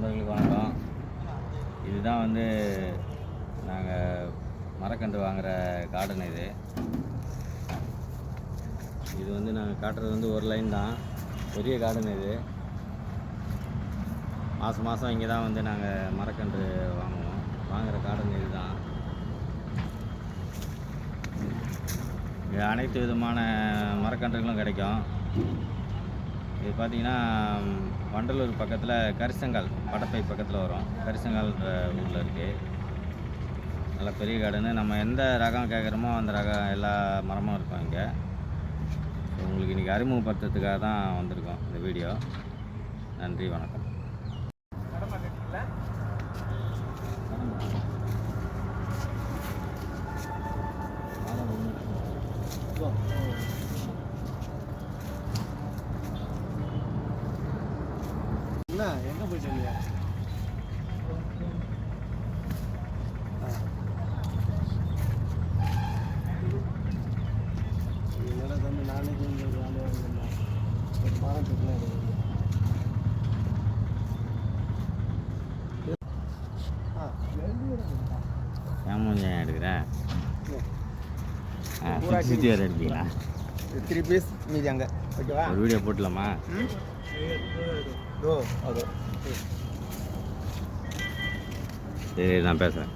நண்பர்களுக்கு வணக்கம். இதுதான் வந்து நாங்கள் மரக்கன்று வாங்குகிற கார்டன் இது. இது வந்து நாங்கள் காட்டுறது வந்து ஒரு லைன் தான். பெரிய கார்டன் இது. மாதம் மாதம் இங்கே தான் வந்து நாங்கள் மரக்கன்று வாங்குவோம். வாங்குகிற கார்டன் இது தான் இங்கே அனைத்து விதமான மரக்கன்றுகளும் கிடைக்கும். இது பார்த்தீங்கன்னா வண்டலூர் பக்கத்தில் கரிசங்கால் படப்பை பக்கத்தில் வரும். கரிசங்கால்ன்ற ஊரில் இருக்குது நல்ல பெரிய கார்டனு நம்ம எந்த ரகம் கேட்குறோமோ அந்த ரகம் எல்லா மரமும் இருக்கும் இங்கே. உங்களுக்கு இன்றைக்கி அறிமுகப்படுத்துறதுக்காக தான் வந்திருக்கோம் இந்த வீடியோ. நன்றி வணக்கம். என்ன எங்கே போயிட்டு ஆ ஏன் எடுக்கிறேன் வர எடுப்பீங்களா? த்ரீ பீஸ் மீதி அங்கே ஓகேவா ஒரு வீடியோ போட்டலாமா ஓ அது சரி நான் பேசுகிறேன்